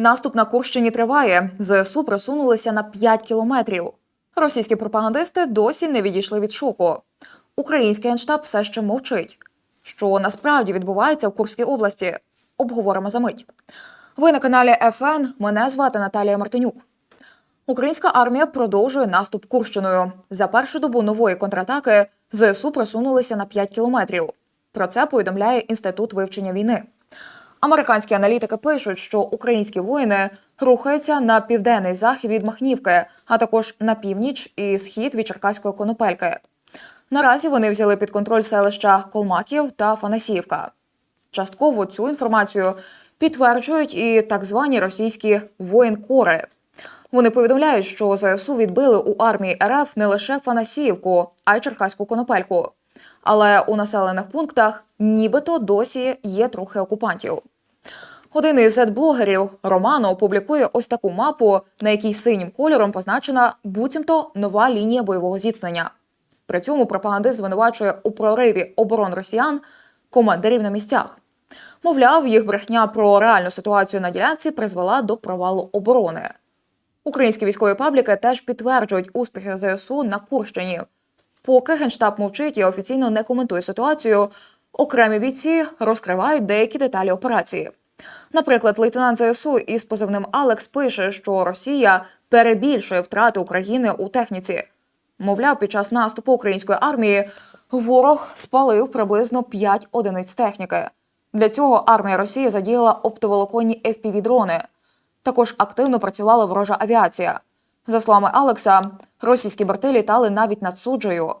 Наступ на Курщині триває. ЗСУ просунулися на 5 кілометрів. Російські пропагандисти досі не відійшли від шоку. Український генштаб все ще мовчить. Що насправді відбувається в Курській області? Обговоримо за мить. Ви на каналі ФН. Мене звати Наталія Мартинюк. Українська армія продовжує наступ Курщиною. За першу добу нової контратаки ЗСУ просунулися на 5 кілометрів. Про це повідомляє Інститут вивчення війни. Американські аналітики пишуть, що українські воїни рухаються на південний захід від Махнівки, а також на північ і схід від Черкаської конопельки. Наразі вони взяли під контроль селища Колмаків та Фанасіївка. Частково цю інформацію підтверджують і так звані російські воєнкори. Вони повідомляють, що ЗСУ відбили у армії РФ не лише Фанасіївку, а й Черкаську конопельку. Але у населених пунктах нібито досі є трохи окупантів. Один із зет-блогерів Романо публікує ось таку мапу, на якій синім кольором позначена буцімто нова лінія бойового зіткнення. При цьому пропагандист звинувачує у прориві оборон росіян командирів на місцях. Мовляв, їх брехня про реальну ситуацію на ділянці призвела до провалу оборони. Українські військові пабліки теж підтверджують успіхи ЗСУ на Курщині. Поки генштаб мовчить і офіційно не коментує ситуацію, окремі бійці розкривають деякі деталі операції. Наприклад, лейтенант ЗСУ із позивним Алекс пише, що Росія перебільшує втрати України у техніці. Мовляв, під час наступу української армії ворог спалив приблизно 5 одиниць техніки. Для цього армія Росії задіяла оптоволоконні FPV-дрони. Також активно працювала ворожа авіація. За словами Алекса, російські борти літали навіть над суджею.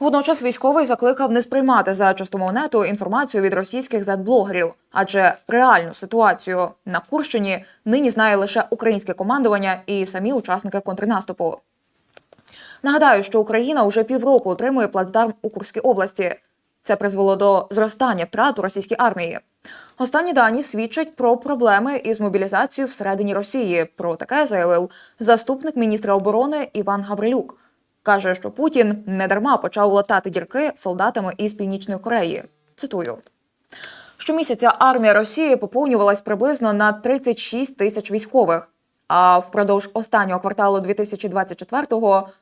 Водночас військовий закликав не сприймати за чистомовнету інформацію від російських зет-блогерів, адже реальну ситуацію на Курщині нині знає лише українське командування і самі учасники контрнаступу. Нагадаю, що Україна уже півроку утримує плацдарм у Курській області. Це призвело до зростання втрат у російській армії. Останні дані свідчать про проблеми із мобілізацією всередині Росії. Про таке заявив заступник міністра оборони Іван Гаврилюк. Каже, що Путін недарма почав латати дірки солдатами із Північної Кореї. Цитую. Щомісяця армія Росії поповнювалась приблизно на 36 тисяч військових. А впродовж останнього кварталу 2024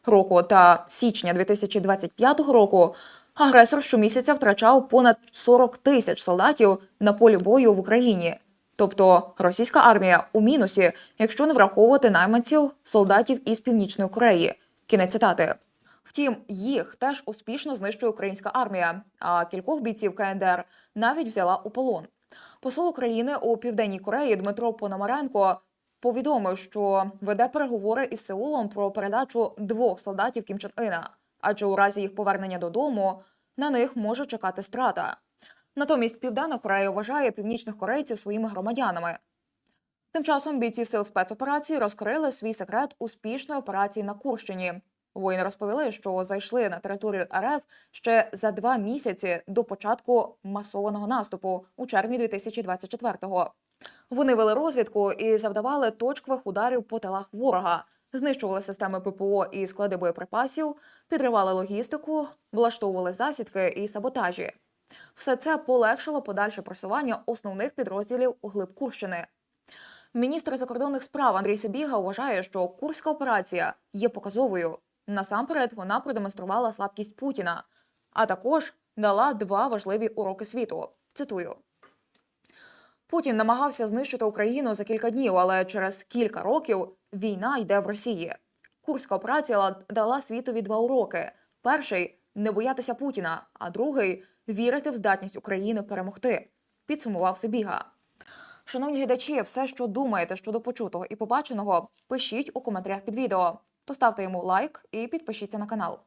року та січня 2025 року агресор щомісяця втрачав понад 40 тисяч солдатів на полі бою в Україні. Тобто російська армія у мінусі, якщо не враховувати найманців солдатів із Північної Кореї. Кінець цитати. Втім, їх теж успішно знищує українська армія, а кількох бійців КНДР навіть взяла у полон. Посол України у південній Кореї Дмитро Пономаренко повідомив, що веде переговори із Сеулом про передачу двох солдатів Кім Чен Ина, адже у разі їх повернення додому на них може чекати страта. Натомість Південна Корея вважає північних корейців своїми громадянами. Тим часом бійці сил спецоперації розкрили свій секрет успішної операції на Курщині. Воїни розповіли, що зайшли на територію РФ ще за два місяці до початку масованого наступу у червні 2024-го. Вони вели розвідку і завдавали точкових ударів по тилах ворога, знищували системи ППО і склади боєприпасів, підривали логістику, влаштовували засідки і саботажі. Все це полегшило подальше просування основних підрозділів у глиб Курщини. Міністр закордонних справ Андрій Сибіга вважає, що курська операція є показовою. Насамперед, вона продемонструвала слабкість Путіна, а також дала два важливі уроки світу. Цитую. Путін намагався знищити Україну за кілька днів, але через кілька років війна йде в Росії. Курська операція дала світові два уроки: перший не боятися Путіна, а другий вірити в здатність України перемогти. Підсумував Сибіга. Шановні глядачі, все, що думаєте щодо почутого і побаченого, пишіть у коментарях під відео. Поставте йому лайк і підпишіться на канал.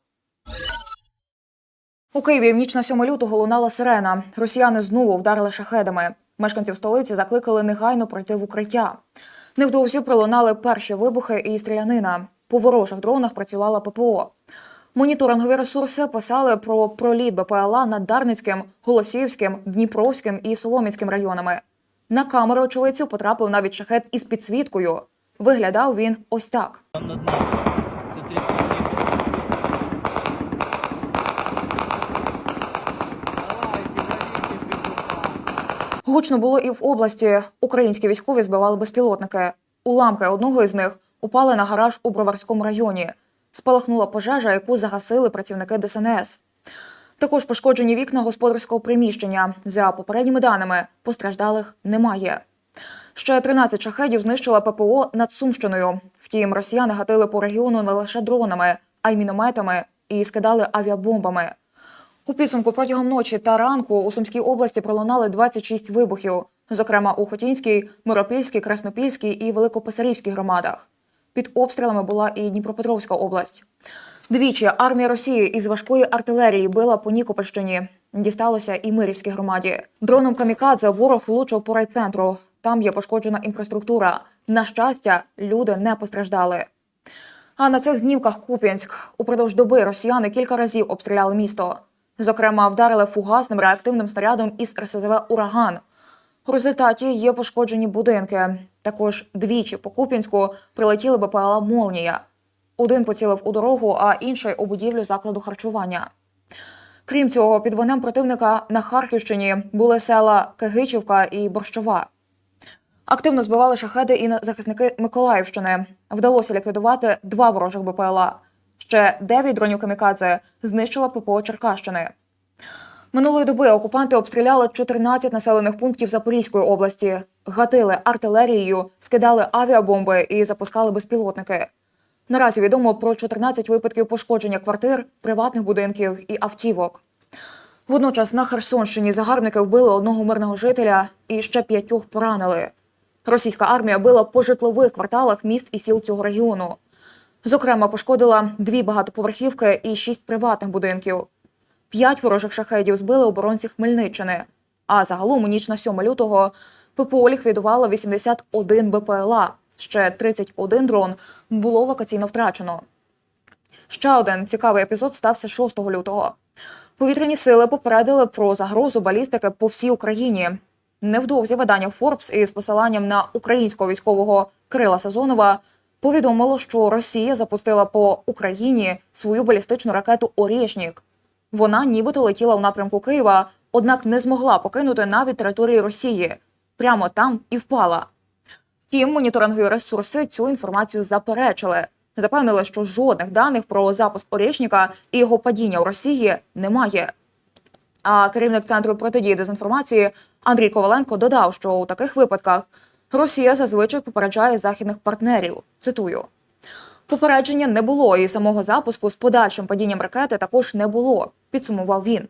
У Києві в ніч на 7 лютого лунала сирена. Росіяни знову вдарили шахедами. Мешканців столиці закликали негайно пройти в укриття. Невдовзі пролунали перші вибухи і стрілянина. По ворожих дронах працювала ППО. Моніторингові ресурси писали про проліт БПЛА над Дарницьким, Голосіївським, Дніпровським і Солом'янським районами. На камеру очевидців потрапив навіть шахет із підсвіткою. Виглядав він ось так. Там над нами. Це 37. Давайте, ловите петуха. Гучно було і в області. Українські військові збивали безпілотники. Уламки одного із них упали на гараж у Броварському районі. Спалахнула пожежа, яку загасили працівники ДСНС. Також пошкоджені вікна господарського приміщення. За попередніми даними, постраждалих немає. Ще 13 шахедів знищила ППО над Сумщиною. Втім, росіяни гатили по регіону не лише дронами, а й мінометами і скидали авіабомбами. У підсумку протягом ночі та ранку у Сумській області пролунали 26 вибухів, зокрема у Хотінській, Миропільській, Краснопільській і Великописарівській громадах. Під обстрілами була і Дніпропетровська область. Двічі армія Росії із важкої артилерії била по Нікопольщині. Дісталося і Мирівській громаді. Дроном камікадзе ворог влучив по райцентру. Там є пошкоджена інфраструктура. На щастя, люди не постраждали. А на цих знімках Куп'янськ упродовж доби росіяни кілька разів обстріляли місто. Зокрема, вдарили фугасним реактивним снарядом із РСЗВ Ураган. У результаті є пошкоджені будинки. Також двічі по Куп'янську прилетіли БПЛА Молнія. Один поцілив у дорогу, а інший у будівлю закладу харчування. Крім цього, під вогнем противника на Харківщині були села Кигичівка і Борщова. Активно збивали шахеди і захисники Миколаївщини. Вдалося ліквідувати два ворожих БПЛА. Ще дев'ять дронів камікадзе знищила ППО Черкащини. Минулої доби окупанти обстріляли 14 населених пунктів Запорізької області, гатили артилерією, скидали авіабомби і запускали безпілотники. Наразі відомо про 14 випадків пошкодження квартир, приватних будинків і автівок. Водночас на Херсонщині загарбники вбили одного мирного жителя і ще п'ятьох поранили. Російська армія била по житлових кварталах міст і сіл цього регіону. Зокрема, пошкодила дві багатоповерхівки і шість приватних будинків. П'ять ворожих шахедів збили оборонці Хмельниччини. А загалом у ніч на 7 лютого ППО ліквідувало 81 БПЛА. Ще 31 дрон було локаційно втрачено. Ще один цікавий епізод стався 6 лютого. Повітряні сили попередили про загрозу балістики по всій Україні. Невдовзі видання Forbes із посиланням на українського військового Крила Сазонова повідомило, що Росія запустила по Україні свою балістичну ракету Орєшнік. Вона нібито летіла в напрямку Києва, однак не змогла покинути навіть території Росії. Прямо там і впала. Втім, моніторингові ресурси цю інформацію заперечили. Запевнили, що жодних даних про запуск Орєшніка і його падіння у Росії немає. А керівник центру протидії дезінформації Андрій Коваленко додав, що у таких випадках Росія зазвичай попереджає західних партнерів. Цитую. Попередження не було, і самого запуску з подальшим падінням ракети також не було. Підсумував він.